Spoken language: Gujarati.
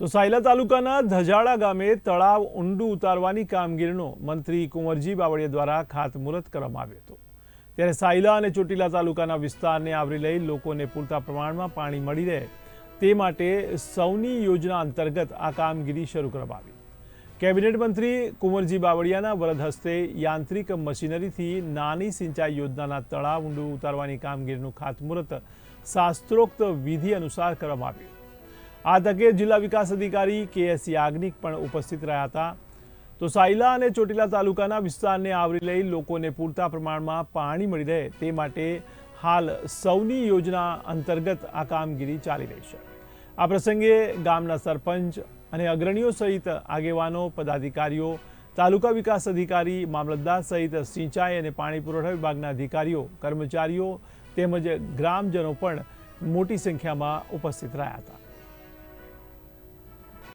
તો સાયલા તાલુકાના ધજાળા ગામે તળાવ ઊંડું ઉતારવાની કામગીરીનો મંત્રી કુંવરજી બાવળીયા દ્વારા ખાતમુહૂર્ત કરવામાં આવ્યું હતું. ત્યારે સાયલા અને ચોટીલા તાલુકાના વિસ્તારને આવરી લઈ લોકોને પૂરતા પ્રમાણમાં પાણી મળી રહે તે માટે સૌની યોજના અંતર્ગત આ કામગીરી શરૂ કરવામાં આવી. કેબિનેટ મંત્રી કુંવરજી બાવળિયાના વરદ હસ્તે યાંત્રિક મશીનરીથી નાની સિંચાઈ યોજનાના તળાવ ઊંડું ઉતારવાની કામગીરીનું ખાતમુહૂર્ત શાસ્ત્રોક્ત વિધિ અનુસાર કરવામાં આવ્યું. આ તકે જિલ્લા વિકાસ અધિકારી કે એસ યાજ્ઞિક પણ ઉપસ્થિત રહ્યા હતા. તો સાયલા અને ચોટીલા તાલુકાના વિસ્તારને આવરી લઈ લોકોને પૂરતા પ્રમાણમાં પાણી મળી રહે તે માટે હાલ સૌની યોજના અંતર્ગત આ કામગીરી ચાલી રહી છે. આ પ્રસંગે ગામના સરપંચ અને અગ્રણીઓ સહિત આગેવાનો, પદાધિકારીઓ, તાલુકા વિકાસ અધિકારી, મામલતદાર સહિત સિંચાઈ અને પાણી પુરવઠા વિભાગના અધિકારીઓ, કર્મચારીઓ તેમજ ગ્રામજનો પણ મોટી સંખ્યામાં ઉપસ્થિત રહ્યા હતા.